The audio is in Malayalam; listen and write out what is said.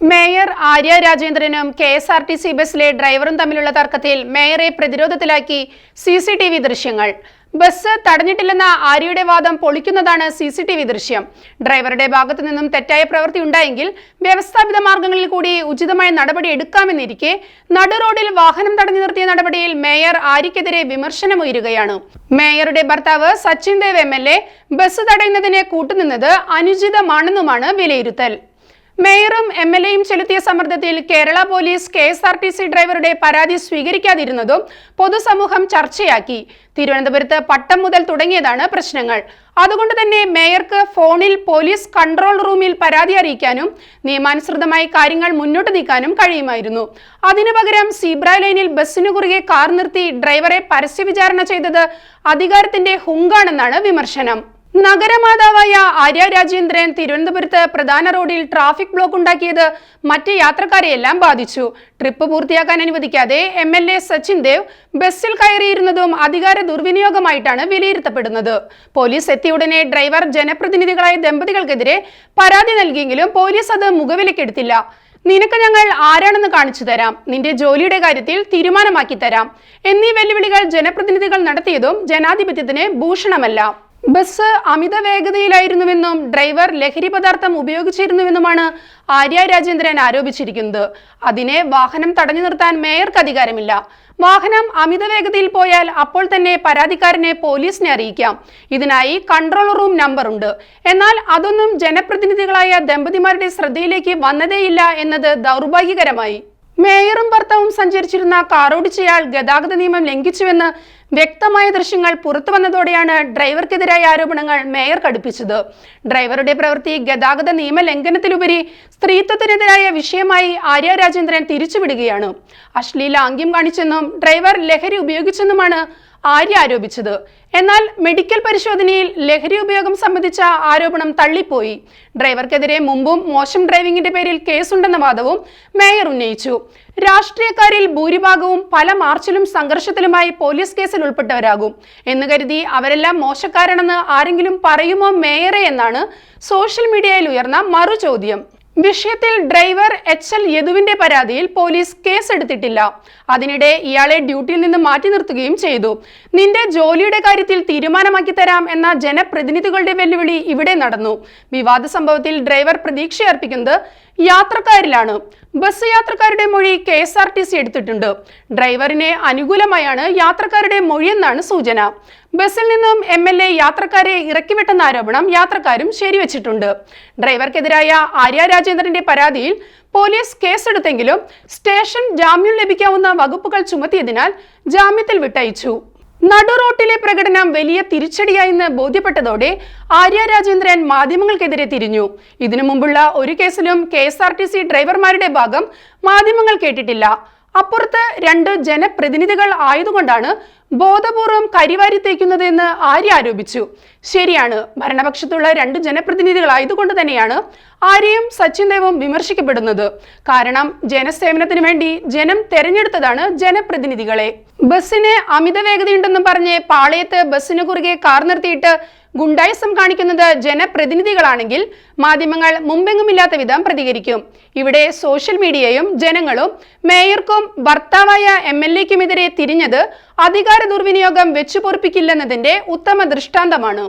Mayor Arya രാജേന്ദ്രനും K S R T C ബസ്സിലെ ഡ്രൈവറും തമ്മിലുള്ള തർക്കത്തിൽ മേയറെ പ്രതിരോധത്തിലാക്കി സി സി ടി വി ദൃശ്യങ്ങൾ. ബസ് തടഞ്ഞിട്ടില്ലെന്ന ആര്യയുടെ വാദം പൊളിക്കുന്നതാണ് സി സി ടി വി ദൃശ്യം. ഡ്രൈവറുടെ ഭാഗത്തു നിന്നും തെറ്റായ പ്രവൃത്തി ഉണ്ടായെങ്കിൽ വ്യവസ്ഥാപിത മാർഗങ്ങളിൽ കൂടി ഉചിതമായ നടപടി എടുക്കാമെന്നിരിക്കെ നടുറോഡിൽ വാഹനം തടഞ്ഞു നിർത്തിയ നടപടിയിൽ മേയർ ആര്യക്കെതിരെ വിമർശനമുയരുകയാണ് മേയറുടെ ഭർത്താവ് Sachin Dev M L A bus തടയുന്നതിനെ കൂട്ടുനിന്നത് അനുചിതമാണെന്നുമാണ് വിലയിരുത്തൽ. മേയറും എം എൽ എയും ചെലുത്തിയ സമ്മർദ്ദത്തിൽ Kerala police K S R T C ഡ്രൈവറുടെ പരാതി സ്വീകരിക്കാതിരുന്നതും പൊതുസമൂഹം ചർച്ചയാക്കി. തിരുവനന്തപുരത്ത് പട്ടം മുതൽ തുടങ്ങിയതാണ് പ്രശ്നങ്ങൾ. അതുകൊണ്ട് തന്നെ മേയർക്ക് ഫോണിൽ പോലീസ് കൺട്രോൾ റൂമിൽ പരാതി അറിയിക്കാനും നിയമാനുസൃതമായി കാര്യങ്ങൾ മുന്നോട്ട് നീക്കാനും കഴിയുമായിരുന്നു. അതിനു പകരം സീബ്ര ലൈനിൽ ബസ്സിനു കുറുകെ കാർ നിർത്തി ഡ്രൈവറെ പരസ്യ വിചാരണ ചെയ്തത് അധികാരത്തിന്റെ ഹുങ്കാണെന്നാണ് വിമർശനം. നഗരമാതാവായ ആര്യ രാജേന്ദ്രൻ തിരുവനന്തപുരത്ത് പ്രധാന റോഡിൽ ട്രാഫിക് ബ്ലോക്ക് ഉണ്ടാക്കിയത് മറ്റ് യാത്രക്കാരെയെല്ലാം ബാധിച്ചു. ട്രിപ്പ് പൂർത്തിയാക്കാൻ അനുവദിക്കാതെ M L A Sachin Dev ബസ്സിൽ കയറിയിരുന്നതും അധികാര ദുർവിനിയോഗമായിട്ടാണ് വിലയിരുത്തപ്പെടുന്നത്. പോലീസ് എത്തിയുടനെ ഡ്രൈവർ ജനപ്രതിനിധികളായ ദമ്പതികൾക്കെതിരെ പരാതി നൽകിയെങ്കിലും പോലീസ് അത് മുഖവിലക്കെടുത്തില്ല നിനക്ക് ഞങ്ങൾ ആരാണെന്ന് കാണിച്ചു തരാം. നിന്റെ ജോലിയുടെ കാര്യത്തിൽ തീരുമാനമാക്കി തരാം എന്നീ വെല്ലുവിളികൾ ജനപ്രതിനിധികൾ നടത്തിയതും ജനാധിപത്യത്തിന് ഭൂഷണമല്ല. ബസ് അമിത വേഗതയിലായിരുന്നുവെന്നും ഡ്രൈവർ ലഹരി പദാർത്ഥം ഉപയോഗിച്ചിരുന്നുവെന്നുമാണ് ആര്യ രാജേന്ദ്രൻ ആരോപിച്ചിരിക്കുന്നത്. അതിനെ വാഹനം തടഞ്ഞു നിർത്താൻ മേയർക്ക് അധികാരമില്ല. വാഹനം അമിത വേഗതയിൽ പോയാൽ അപ്പോൾ തന്നെ പരാതിക്കാരനെ പോലീസിനെ അറിയിക്കാം. ഇതിനായി കൺട്രോൾ റൂം നമ്പർ ഉണ്ട് എന്നാൽ അതൊന്നും ജനപ്രതിനിധികളായ ദമ്പതിമാരുടെ ശ്രദ്ധയിലേക്ക് വന്നതേയില്ല എന്നത് ദൗർഭാഗ്യകരമായി. മേയറും ഭർത്താവും സഞ്ചരിച്ചിരുന്ന കാറോടിച്ചയാൾ ഗതാഗത നിയമം ലംഘിച്ചുവെന്ന് വ്യക്തമായ ദൃശ്യങ്ങൾ പുറത്തു വന്നതോടെയാണ് ഡ്രൈവർക്കെതിരായ ആരോപണങ്ങൾ മേയർ കടുപ്പിച്ചത്. ഡ്രൈവറുടെ പ്രവൃത്തി ഗതാഗത നിയമ ലംഘനത്തിലുപരി സ്ത്രീത്വത്തിനെതിരായ വിഷയമായി ആര്യ രാജേന്ദ്രൻ തിരിച്ചുവിടുകയാണ്. അശ്ലീല ആംഗ്യം കാണിച്ചെന്നും ഡ്രൈവർ ലഹരി ഉപയോഗിച്ചെന്നുമാണ് ആര്യ ആരോപിച്ചത്. എന്നാൽ മെഡിക്കൽ പരിശോധനയിൽ ലഹരി ഉപയോഗം സംബന്ധിച്ച ആരോപണം തള്ളിപ്പോയി. ഡ്രൈവർക്കെതിരെ മുമ്പും മോശം ഡ്രൈവിംഗിന്റെ പേരിൽ കേസുണ്ടെന്ന വാദവും മേയർ ഉന്നയിച്ചു. രാഷ്ട്രീയക്കാരിൽ ഭൂരിഭാഗവും പല മാർച്ചിലും സംഘർഷത്തിലുമായി പോലീസ് കേസിൽ ഉൾപ്പെട്ടവരാകും. എന്ന് കരുതി അവരെല്ലാം മോശക്കാരാണെന്ന് ആരെങ്കിലും പറയുമോ മേയറെ എന്നാണ് സോഷ്യൽ മീഡിയയിൽ ഉയർന്ന മറു ചോദ്യം വിഷയത്തിൽ ഡ്രൈവർ എച്ച് എൽ യദുവിന്റെ പരാതിയിൽ പോലീസ് കേസെടുത്തിട്ടില്ല. അതിനിടെ ഇയാളെ ഡ്യൂട്ടിയിൽ നിന്ന് മാറ്റി നിർത്തുകയും ചെയ്തു. നിന്റെ ജോലിയുടെ കാര്യത്തിൽ തീരുമാനമാക്കി തരാം എന്ന ജനപ്രതിനിധികളുടെ വെല്ലുവിളി ഇവിടെ നടന്നു. വിവാദ സംഭവത്തിൽ ഡ്രൈവർ പ്രതീക്ഷയർപ്പിക്കുന്നത് യാത്രക്കാരിലാണ്. ബസ് യാത്രക്കാരുടെ മൊഴി K S R T C എടുത്തിട്ടുണ്ട്. ഡ്രൈവറിനെ അനുകൂലമായാണ് യാത്രക്കാരുടെ മൊഴിയെന്നാണ് സൂചന. ബസ്സിൽ നിന്നും എം എൽ എ യാത്രക്കാരെ ഇറക്കിവിട്ടെന്ന ആരോപണം യാത്രക്കാരും ശരിവച്ചിട്ടുണ്ട്. ഡ്രൈവർക്കെതിരായ ആര്യ രാജേന്ദ്രന്റെ പരാതിയിൽ പോലീസ് കേസെടുത്തെങ്കിലും സ്റ്റേഷൻ ജാമ്യം ലഭിക്കാവുന്ന വകുപ്പുകൾ ചുമത്തിയതിനാൽ ജാമ്യത്തിൽ വിട്ടയച്ചു. നടുറോട്ടിലെ പ്രകടനം വലിയ തിരിച്ചടിയായെന്ന് ബോധ്യപ്പെട്ടതോടെ ആര്യ രാജേന്ദ്രൻ മാധ്യമങ്ങൾക്കെതിരെ തിരിഞ്ഞു. ഇതിനു മുമ്പുള്ള ഒരു കേസിലും കെ ഡ്രൈവർമാരുടെ ഭാഗം മാധ്യമങ്ങൾ കേട്ടിട്ടില്ല. അപ്പുറത്ത് രണ്ട് ജനപ്രതിനിധികൾ ആയതുകൊണ്ടാണ് ബോധപൂർവം കരിവാരി തേക്കുന്നത് എന്ന് ആര്യ ആരോപിച്ചു. ശരിയാണ് ഭരണപക്ഷത്തുള്ള രണ്ട് ജനപ്രതിനിധികളായതുകൊണ്ട് തന്നെയാണ് ആര്യയും സച്ചിൻ ദേവും വിമർശിക്കപ്പെടുന്നത്. കാരണം ജനസേവനത്തിന് വേണ്ടി ജനം തെരഞ്ഞെടുത്തതാണ് ജനപ്രതിനിധികളെ. ബസ്സിന് അമിത വേഗതയുണ്ടെന്നും പറഞ്ഞ് പാളയത്ത് ബസ്സിന് കുറുകെ കാർ നിർത്തിയിട്ട് ഗുണ്ടായിസം കാണിക്കുന്നത് ജനപ്രതിനിധികളാണെങ്കിൽ മാധ്യമങ്ങൾ മുമ്പെങ്ങുമില്ലാത്ത വിധം പ്രതികരിക്കും. ഇവിടെ സോഷ്യൽ മീഡിയയും ജനങ്ങളും മേയർക്കും ഭർത്താവായ എം എൽ എക്കുമെതിരെ തിരിഞ്ഞത് അധികാര ദുർവിനിയോഗം വെച്ചുപൊറുപ്പിക്കില്ലെന്നതിന്റെ ഉത്തമ ദൃഷ്ടാന്തമാണ്.